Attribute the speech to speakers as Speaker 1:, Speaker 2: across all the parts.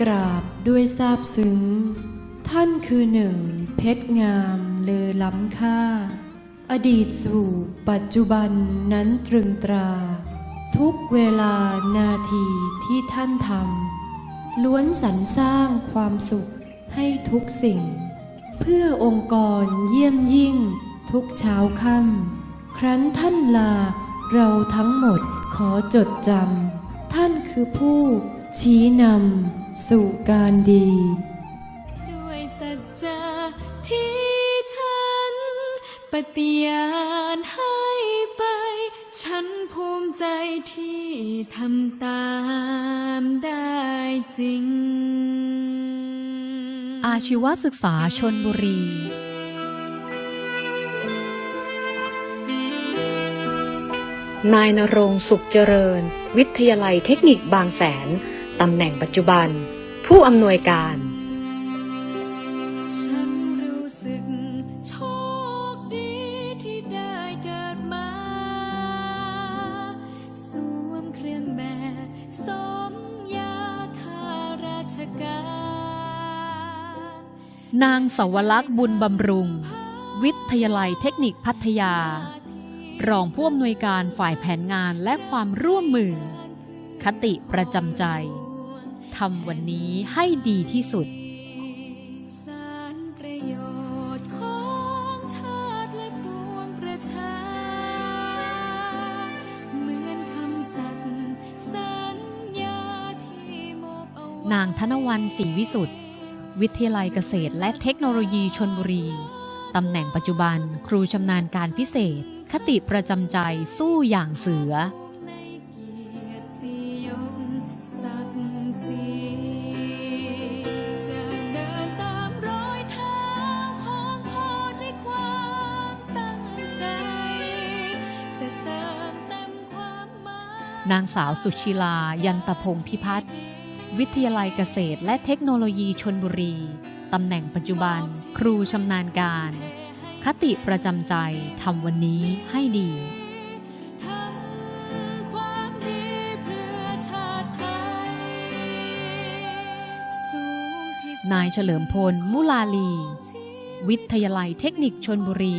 Speaker 1: กราบด้วยซาบซึ้ง ท่านคือหนึ่ง เพชรงามเลอล้ำค่า อดีตสู่ปัจจุบันนั้นตรึงตรา ทุกเวลานาทีที่ท่านทำล้วนสรรสร้างความสุขให้ทุกสิ่ง เพื่อองค์กรเยี่ยมยิ่งทุกเช้าค่ำครั้นท่านลาเราทั้งหมดขอจดจำท่านคือผู้ชี้นำ สู่การดี
Speaker 2: ด้วยสัจจะที่ฉัน ปฏิญาณให้ไป ฉันภูมิใจที่ทำตามได้จริง
Speaker 3: อาชีวศึกษาชนบุรี
Speaker 4: นายนรงค์สุขเจริญ วิทยาลัยเทคนิคบางแสน ตำแหน่งปัจจุบัน ผู้อำนวยการ
Speaker 2: ฉันรู้สึกโชคดีที่ได้เกิดมาสวมเครื่องแบบสมยาข้าราชการ
Speaker 3: นางสวรักษ์บุญบำรุง วิทยาลัยเทคนิคพัทยา รองผู้อำนวยการฝ่ายแผนงานและความร่วมมือ คติประจำใจ ทำวันนี้ให้ดีที่สุด
Speaker 2: สารประโยชน์ของชาติและปวงประชาเหมือนคำสัตย์สัญญาที่มอบเอาไว้
Speaker 3: นางธนวันศรีวิสุทธ์วิทยาลัยเกษตรและเทคโนโลยีชนบุรี ตำแหน่งปัจจุบันครูชำนาญการพิเศษ คติประจำใจสู้อย่างเสือ
Speaker 2: นาง
Speaker 3: สาวสุชิลา ยันตพงศ์พิพัฒน์วิทยาลัยเกษตรและเทคโนโลยีชนบุรี ตำแหน่งปัจจุบัน ครูชำนาญการ คติประจำใจทำวันนี้ให้ดีนายเฉลิมพล มุลาลี วิทยาลัยเทคนิคชนบุรี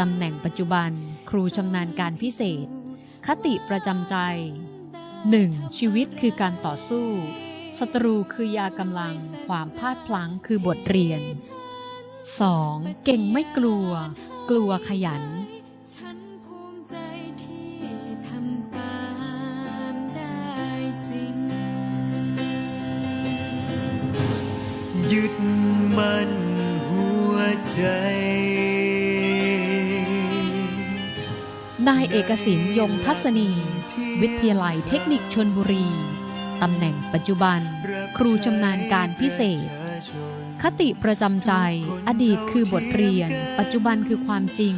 Speaker 3: ตำแหน่งปัจจุบัน ครูชำนาญการพิเศษ คติประจำใจ 1. ชีวิตคือการต่อสู้ ศัตรูคือยากำลัง ความพลาดพลั้งคือบทเรียน 2. เก่งไม่กลัว กลัวขยัน
Speaker 2: ฉันภูมิใจที่ทำตามได้จริง
Speaker 5: ยึดมันหัวใจ
Speaker 3: นายเอกสินยงทัศนี วิทยาลัยเทคนิคชนบุรี ตำแหน่งปัจจุบัน ครูชำนาญการพิเศษ คติประจำใจ อดีตคือบทเรียน ปัจจุบันคือความจริง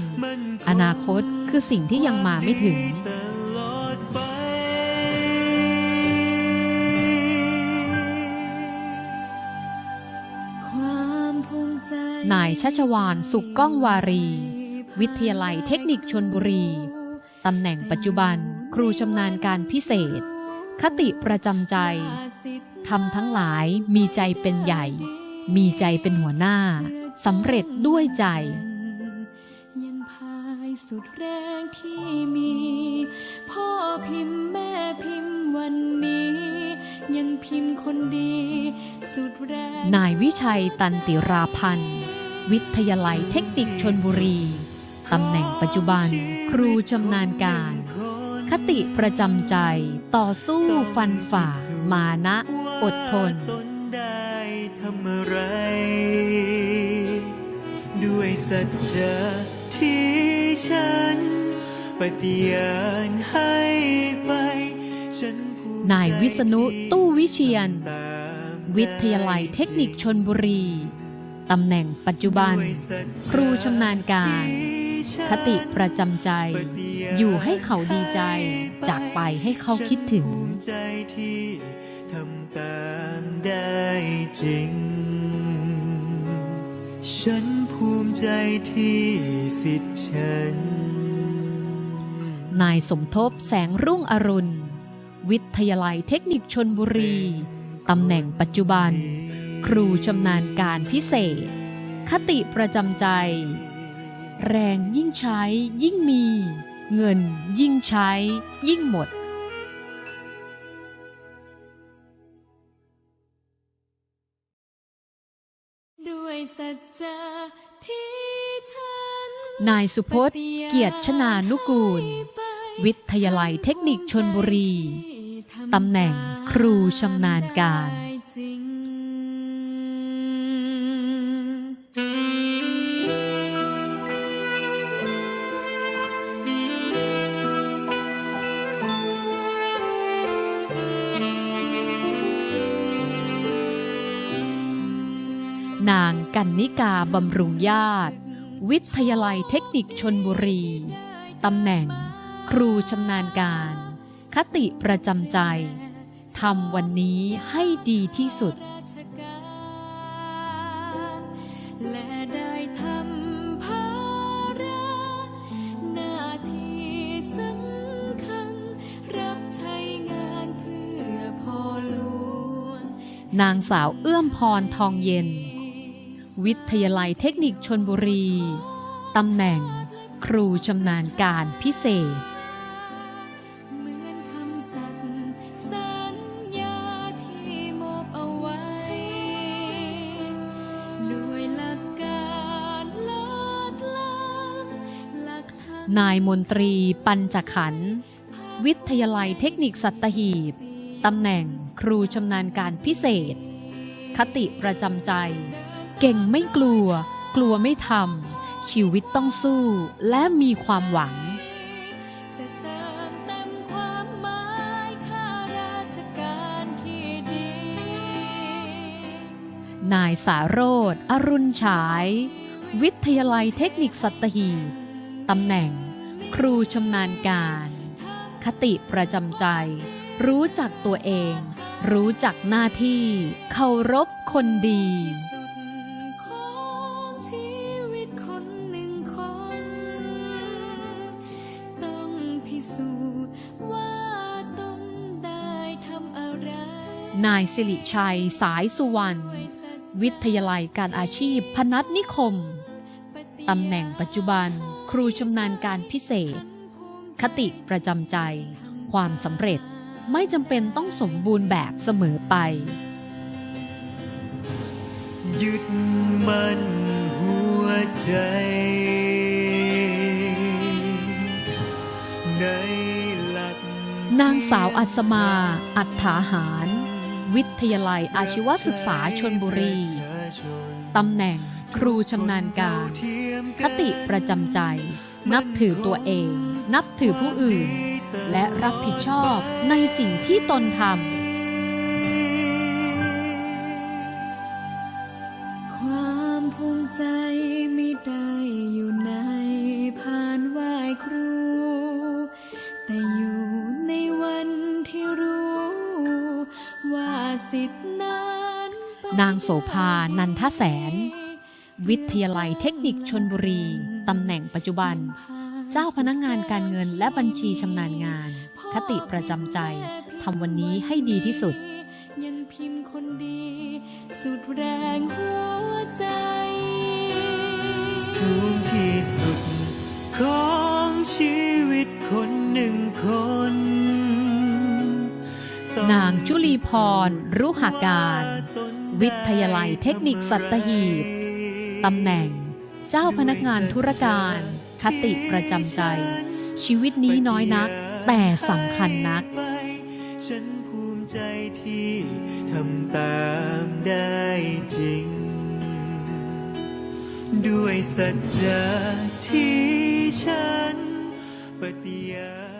Speaker 3: อนาคตคือสิ่งที่ยังมาไม่ถึงนายชัชวานสุขก้องวารี วิทยาลัยเทคนิคชนบุรี ตำแหน่งปัจจุบันครูชำนาญการพิเศษ คติประจำใจทำทั้งหลายมีใจเป็นใหญ่ มีใจเป็นหัวหน้าสำเร็จด้วยใจ
Speaker 2: ยังพายสุดแรงที่มี พ่อพิมพ์แม่พิมพ์วันนี้ ยังพิมพ์คนดี สุดแรง
Speaker 3: นายวิชัยตันติราพันธ์ วิทยาลัยเทคนิคชนบุรี ตำแหน่งปัจจุบัน ครูชำนาญการ คติประจำใจ ต่อสู้ฟันฝ่า มานะ อดทน
Speaker 5: ว่าตนได้ทำอะไรด้วยสัจจะที่ฉันปฏิญาณให้ไปฉันภูมิใจ
Speaker 3: นายวิษณุตู้วิเชียน
Speaker 5: ตาม
Speaker 3: วิทยาลัยเทคนิคชนบุรี ตำแหน่งปัจจุบัน
Speaker 5: ด้วยสัจจะ
Speaker 3: ครูชำนาญการ
Speaker 5: ที่ฉัน
Speaker 3: คติประจำใจ อยู่ให้เขาดีใจ จากไปให้เขาคิดถึง
Speaker 5: ฉันภูมิใจที่ทำตามได้จริง ฉันภูมิใจที่สิทธิ์ฉัน
Speaker 3: นายสมทบแสงรุ่งอรุณ วิทยาลัยเทคนิคชนบุรี ตำแหน่งปัจจุบัน ครูชำนาญการพิเศษ คติประจำใจ แรงยิ่งใช้ยิ่งมี เงินยิ่งใช้ ยิ่งหมด
Speaker 2: ด้วยสัจจะที่ฉัน
Speaker 3: นายสุพจน์ เกียรติชนานุกูล วิทยาลัยเทคนิคชนบุรี ตำแหน่งครูชำนาญการ นางกันนิกาบำรุงญาติ วิทยาลัยเทคนิคชนบุรี ตำแหน่ง ครูชำนาญการ คติประจำใจ ทำวันนี้ให้ดีที่สุด
Speaker 2: ราชการและได้ทำภาระหน้าที่สำคัญ รับใช้งานเพื่อพ่อหลวง
Speaker 3: นางสาวเอื้อมพรทองเย็น วิทยาลัยเทคนิคชนบุรี ตำแหน่ง ครูชำนาญการพิเศษ
Speaker 2: เหมือนคำสัตย์สัญญาที่มอบเอาไว้ด้วยหลักการลดล้ำหลักธรรม
Speaker 3: นายมนตรีปัญจขันธ์วิทยาลัยเทคนิคสัตหีบ ตำแหน่งครูชำนาญการพิเศษ คติประจำใจ เก่งไม่กลัว กลัวไม่ทำชีวิตต้องสู้และมีความหวังนายสาโรธอรุณฉาย วิทยาลัยเทคนิคสัตหีบตำแหน่ง ครูชำนาญการ คติประจำใจ รู้จักตัวเอง รู้จักหน้าที่ เคารพคนดี
Speaker 2: นา
Speaker 3: ยสิริชัย สายสุวรรณ วิทยาลัยการอาชีพ พนัสนิคม ตำแหน่งปัจจุบัน ครูชำนาญการพิเศษ คติประจำใจ ความสำเร็จไม่จำเป็นต้องสมบูรณ์แบบเสมอไป
Speaker 5: ยึดมั่นหัวใจ ในหลัก
Speaker 3: นางสาวอัศมา อัฏฐาหาร วิทยาลัยอาชีวศึกษาชนบุรีตำแหน่งครูชำนาญการ คติประจำใจ นับถือตัวเอง นับถือผู้อื่น และรับผิดชอบในสิ่งที่ตนทำ
Speaker 2: นั้นไป
Speaker 3: นางโสภา นันทแสน วิทยาลัยเทคนิคชนบุรี ตำแหน่งปัจจุบัน เจ้าพนักงานการเงินและบัญชีชำนาญงาน คติประจำใจ ทำวันนี้ให้ดีที่สุด
Speaker 2: ยังพิมพ์คนดี สุดแรงหัวใจ
Speaker 5: สูงที่สุด ของชีวิตคนหนึ่งคน
Speaker 3: นางจุลีพร รุหาการ วิทยาลัยเทคนิคสัตหีบ ตำแหน่ง เจ้าพนักงานธุรการ คติประจำใจ ชีวิตนี้น้อยนัก แต่สำคัญนัก
Speaker 5: ฉันภูมิใจที่ทำตามได้จริง ด้วยสัจจะที่ฉันปฏิญาณ